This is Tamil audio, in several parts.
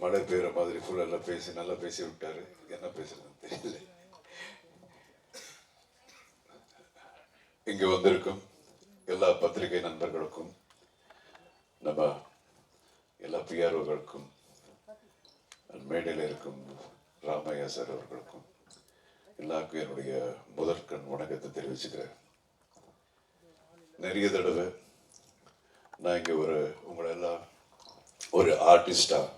மழை பெய்கிற மாதிரி குழல்ல பேசி நல்லா பேசி விட்டாரு. என்ன பேசுறதுன்னு தெரியல. இங்கே வந்திருக்கும் எல்லா பத்திரிகை நண்பர்களுக்கும் நம்ம எல்லா பிஆர்ஓகளுக்கும் மேடையில் இருக்கும் ராமையா சார் அவர்களுக்கும் எல்லாருக்கும் என்னுடைய முதற்கண் வணக்கத்தை தெரிவிச்சுக்கிறேன். நிறைய தடவை நான் இங்கே ஒரு உங்களை எல்லாம் ஒரு ஆர்டிஸ்டாக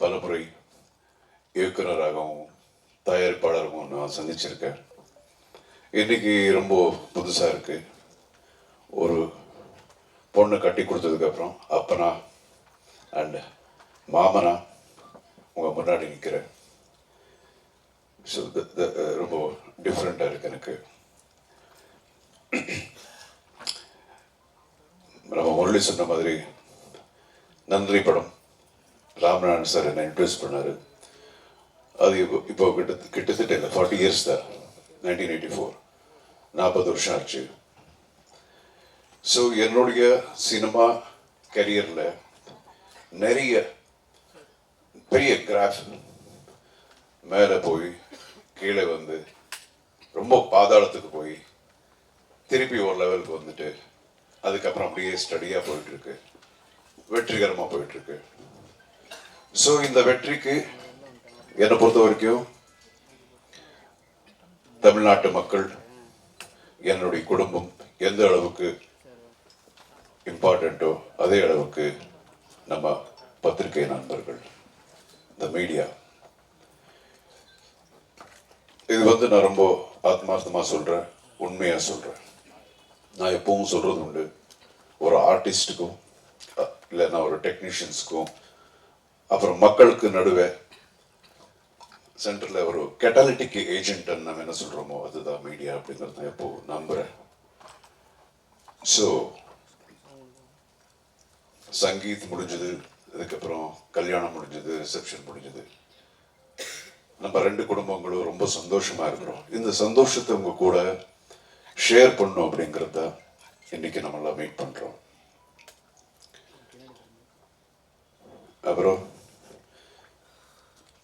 பலமுறை இயக்குனராகவும் தயாரிப்பாளராகவும் நான் சந்திச்சிருக்கேன். இன்னைக்கு ரொம்ப புதுசாக இருக்கு. ஒரு பொண்ணு கட்டி கொடுத்ததுக்கப்புறம் அப்பனா அண்ட் மாமனா உங்கள் முன்னாடி நிற்கிறேன் ஸோ ரொம்ப டிஃப்ரெண்ட்டாக இருக்கு எனக்கு. நம்ம முரளி சொன்ன மாதிரி நன்றி படம் ராமநாதன் சார் என்னை இன்ட்ரெஸ்ட் பண்ணார். அது இப்போ இப்போ கிட்ட கிட்டத்தட்ட இல்லை ஃபார்ட்டி இயர்ஸ் தான் நைன்டீன் எயிட்டி ஃபோர் நாற்பது வருஷம் ஆச்சு. ஸோ என்னுடைய சினிமா கரியரில் நிறைய பெரிய கிராஃப் மேலே போய் கீழே வந்து ரொம்ப பாதாளத்துக்கு போய் திருப்பி ஒரு லெவலுக்கு வந்துட்டு அதுக்கப்புறம் அப்படியே ஸ்டடியாக போயிட்டுருக்கு வெற்றிகரமாக போயிட்டுருக்கு ஸோ இந்த வெற்றிக்கு என்னை பொறுத்த வரைக்கும் தமிழ்நாட்டு மக்கள் என்னுடைய குடும்பம் எந்த அளவுக்கு இம்பார்ட்டண்ட்டோ அதே அளவுக்கு நம்ம பத்திரிகை நண்பர்கள் இந்த மீடியா இது வந்து நான் ரொம்ப ஆத்மார்த்தமாக சொல்கிறேன் உண்மையாக சொல்கிறேன் நான் எப்பவும் சொல்கிறது உண்டு ஒரு ஆர்டிஸ்ட்டுக்கும் இல்லைன்னா ஒரு டெக்னீஷியன்ஸுக்கும் அப்புறம் மக்களுக்கு நடுவே சென்டரில் ஒரு கெட்டாலிட்டிக் ஏஜென்ட்னு நம்ம என்ன சொல்கிறோமோ அதுதான் மீடியா அப்படிங்கிறது நான் எப்போ நம்புகிறேன் ஸோ சங்கீத் முடிஞ்சது அதுக்கப்புறம் கல்யாணம் முடிஞ்சது ரிசப்ஷன் முடிஞ்சது. நம்ம ரெண்டு குடும்பங்களும் ரொம்ப சந்தோஷமா இருக்கிறோம். இந்த சந்தோஷத்தை உங்க கூட ஷேர் பண்ணும் அப்படிங்கிறத இன்னைக்கு நம்ம மீட் பண்றோம். அப்புறம்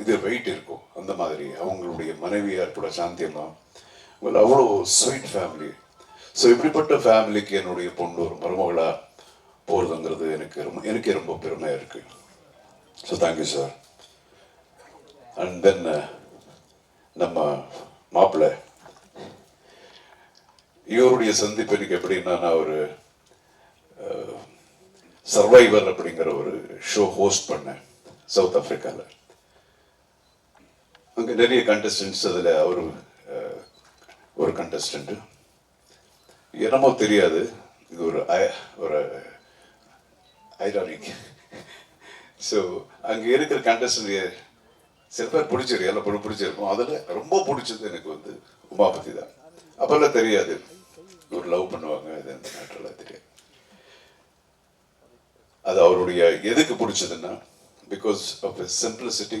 இது வெயிட் இருக்கும். அந்த மாதிரி. அவங்களுடைய மனைவியார் கூட சாந்தியம்மா உங்கள் அவ்வளோ ஸ்வீட் ஃபேமிலி ஸோ இப்படிப்பட்ட ஃபேமிலிக்கு என்னுடைய பொண்ணு ஒரு மருமகளாக போகிறதுங்கிறது எனக்கு ரொம்ப எனக்கே ரொம்ப பெருமையாக இருக்குது so thank you sir and then uh, நம்ம மாப்பிள்ளை. இவருடைய சந்திப்பு எனக்கு எப்படின்னா நான் ஒரு uh, சர்வைவர் அப்படிங்கிற ஒரு ஷோ ஹோஸ்ட் பண்ணேன். சவுத் ஆஃப்ரிக்காவில் அங்கே நிறைய கண்டஸ்டன்ஸ் அதில் அவர் ஒரு கண்டஸ்டண்ட்டு என்னமோ தெரியாது. இது ஒரு ஐ- ஒரு ஐரானிக் ஸோ அங்கே இருக்கிற கண்டஸ்டன்ட் சில பேர் பிடிச்சிருக்கு எல்லாம் பொண்ணு பிடிச்சிருக்கும். அதில் ரொம்ப பிடிச்சது எனக்கு வந்து உமாபதி தான். அப்போல்லாம் தெரியாது. ஒரு லவ் பண்ணுவாங்க இது அந்த நாட்டெல்லாம் தெரியாது. அது அவருடைய எதுக்கு பிடிச்சதுன்னா because of simplicity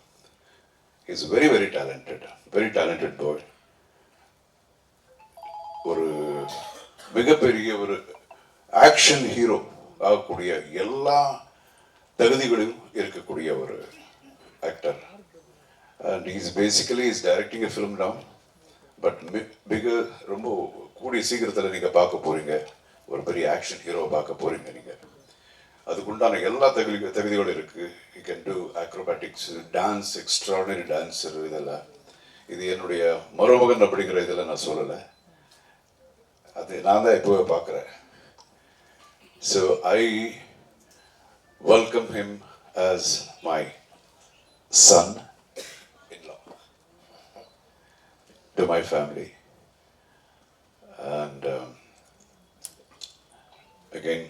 is very very talented very talented bird ஒரு மிகப்பெரிய ஒரு ஆக்ஷன் ஹீரோ ஆகக்கூடிய எல்லா தகுதிகளும் இருக்கக்கூடிய ஒரு actor and is basically is directing a film நாம் பட் மிக ரொம்ப கூடிய சீக்கிரத்தில் நீங்கள் பார்க்க போறீங்க. ஒரு பெரிய ஆக்ஷன் ஹீரோ பார்க்க போறீங்க நீங்கள் அதுக்குண்டான எல்லா தகுதி தகுதிகளும் இருக்குது you can do acrobatics dance extraordinary dancer இதெல்லாம். இது என்னுடைய மருமகன் அப்படிங்கிற இதில் நான் சொல்லலை. அது நான் தான் இப்போவே பார்க்குறேன். So I welcome him as my son in law to my family and again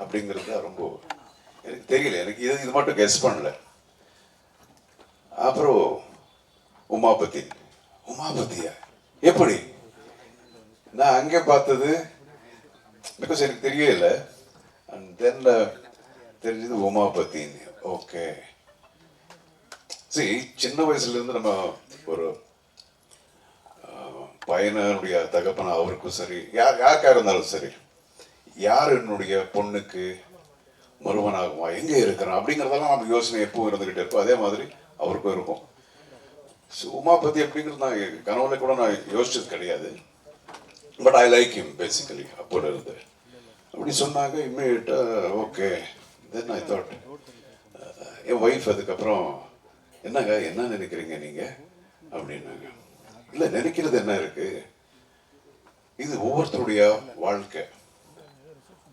அப்படிங்கிறது தான் ரொம்ப எனக்கு தெரியல. எனக்கு இது இது மட்டும் கெஸ் பண்ணல. அப்புறம் உமாபதி. உமாபதியா? எப்படி? நான் அங்கே பார்த்தது பிகாஸ் எனக்கு தெரியல. அண்ட் தென் uh, தெரிஞ்சது உமாபதின்னு. ஓகே சரி சின்ன வயசுல இருந்து நம்ம ஒரு uh, பையனுடைய தகப்பன அவருக்கும் சரி யார் யாருக்கா இருந்தாலும் சரி யார் என்னுடைய பொண்ணுக்கு மருமனாகுமா எங்கே இருக்கிறான் அப்படிங்கிறதெல்லாம் நம்ம யோசனை எப்பவும் இருந்துகிட்டே இருப்போம் அதே மாதிரி அவருக்கும் இருக்கும். சும்மா உமாபதி அப்படிங்கிறது நான் கனவுல கூட நான் யோசிச்சது கிடையாது. But I like him basically அப்போ இருந்து. அப்படி சொன்னாங்க immediately okay then I thought N wife அதுக்கப்புறம் என்னங்க என்ன நினைக்கிறீங்க நீங்கள் அப்படின்னாங்க. இல்லை நினைக்கிறது என்ன இருக்குது இது ஒவ்வொருத்தருடைய வாழ்க்கை.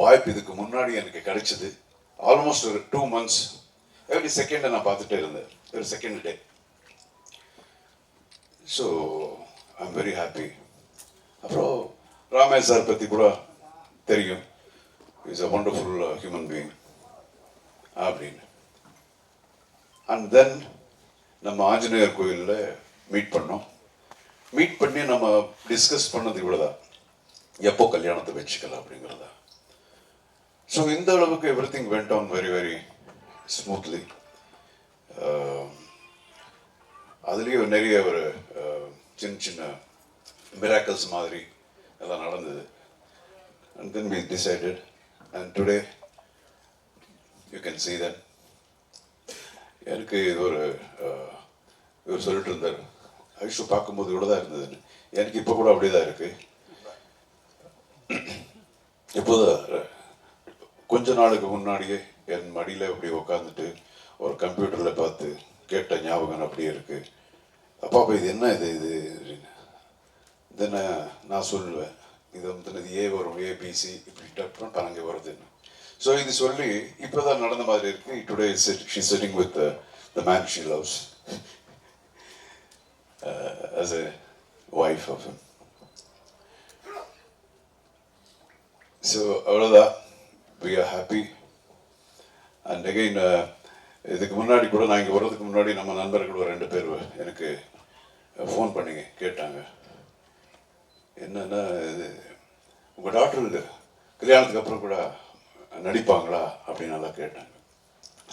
வாய்ப்பு இதுக்கு முன்னாடி எனக்கு கிடைச்சது. ஆல்மோஸ்ட் ஒரு டூ மந்த்ஸ் எவ்ரி செகண்டை நான் பார்த்துட்டே இருந்தேன். ஒரு second day so I am very happy அப்புறம் ராமே சார் பற்றி கூட தெரியும். Is a wonderful human being அப்படின்னு. அண்ட் தென் நம்ம ஆஞ்சநேயர் கோயிலில் மீட் பண்ணோம். மீட் பண்ணி நம்ம டிஸ்கஸ் பண்ணது இவ்வளோதான் எப்போ கல்யாணத்தை வச்சுக்கலாம் அப்படிங்கிறதா. ஸோ இந்த அளவுக்கு everything went on very very smoothly அதுலேயும் நிறைய ஒரு uh, சின்ன சின்ன மிராக்கல்ஸ் மாதிரி எல்லாம் நடந்தது. And then we decided and today you can see that எனக்கு இது ஒரு uh, இவர் சொல்லிட்டு இருந்தார் ஐஷு பார்க்கும்போது இவ்வளோ தான் இருந்ததுன்னு. எனக்கு இப்போ கூட அப்படியே தான் இருக்குது இப்போதான் கொஞ்ச நாளுக்கு முன்னாடியே என் மடியில் அப்படி உட்காந்துட்டு ஒரு கம்ப்யூட்டரில் பார்த்து கேட்ட ஞாபகம் அப்படியே இருக்குது அப்பா அப்போ இது என்ன இது இது? அப்படின்னு. தென்ன நான் சொல்லுவேன். இது வந்து இது ஏ வரும் ஏபிசி இப்படி அப்புறம் பனங்க வருதுன்னு ஸோ இது சொல்லி இப்போ தான் நடந்த மாதிரி இருக்குது today she setting with the man she loves as a wife of him. So அவ்வளோதான் we are happy and again இதுக்கு முன்னாடி கூட நான் இங்கே வர்றதுக்கு முன்னாடி நம்ம நண்பர்கள் ஒரு ரெண்டு பேர் எனக்கு uh, ஃபோன் பண்ணிங்க கேட்டாங்க. என்னென்னா இது உங்கள் டாக்டருக்கு கல்யாணத்துக்கு அப்புறம் கூட நடிப்பாங்களா? அப்படின்னு நல்லா கேட்டாங்க.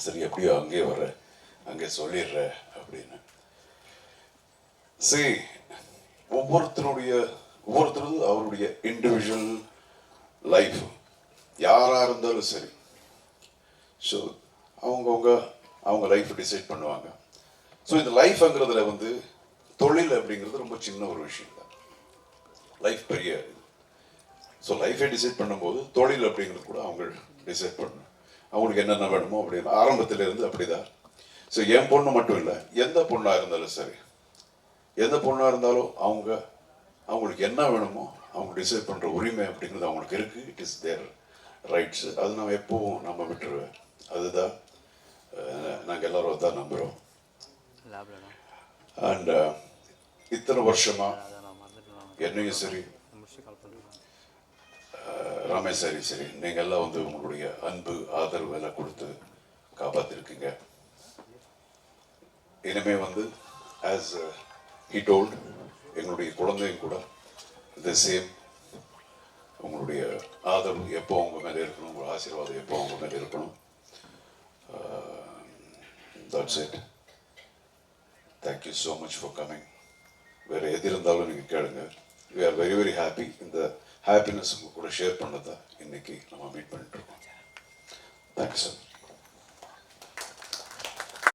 சரி எப்படியோ அங்கேயே வர்ற அங்கே சொல்லிடுற அப்படின்னு. சரி ஒவ்வொருத்தருடைய ஒவ்வொருத்தரும் அவருடைய இண்டிவிஜுவல் லைஃப் யாராக இருந்தாலும் சரி. ஸோ அவங்கவுங்க அவங்க லைஃப்பை டிசைட் பண்ணுவாங்க. ஸோ இந்த லைஃப்ங்கிறதுல வந்து தொழில் அப்படிங்கிறது ரொம்ப சின்ன ஒரு விஷயம் தான். லைஃப் பெரிய ஸோ லைஃபை டிசைட் பண்ணும்போது தொழில் அப்படிங்கிறது கூட அவங்க டிசைட் பண்ணணும். அவங்களுக்கு என்னென்ன வேணுமோ அப்படின்னு ஆரம்பத்திலேருந்து இருந்து அப்படிதான். ஸோ என் பொண்ணு மட்டும் இல்லை எந்த பொண்ணாக இருந்தாலும் சரி. எந்த பொண்ணாக இருந்தாலும் அவங்க அவங்களுக்கு என்ன வேணுமோ அவங்க டிசைட் பண்ணுற உரிமை அப்படிங்கிறது அவங்களுக்கு இருக்குது இட் இஸ் தேர் ரைட்ஸு அது நான் எப்பவும் நம்ம விட்டுருவேன். அதுதான் நாங்கள் எல்லோரும் தான் நம்புகிறோம் அண்ட் இத்தனை வருஷமா நான் என்னையும் சரி ராமேஸ்வரி சரி நீங்கள் எல்லாம் வந்து உங்களுடைய அன்பு ஆதரவு எல்லாம் கொடுத்து காப்பாற்றிருக்கீங்க இனிமே வந்து ஆஸ் ஹி டோல்ட் எங்களுடைய குழந்தையும் கூட த சேம் உங்களுடைய ஆதரவு எப்போ அவங்க மேலே இருக்கணும் உங்கள் ஆசீர்வாதம் எப்போ அவங்க மேலே இருக்கணும்? That's it thank you so much for coming வேறு எது இருந்தாலும் நீங்கள் கேளுங்க. We are very very happy இந்த ஹாப்பினஸ் உங்கள் கூட ஷேர் பண்ணதை இன்னைக்கு நம்ம மீட் பண்ணிட்டு இருக்கோம். Thank you sir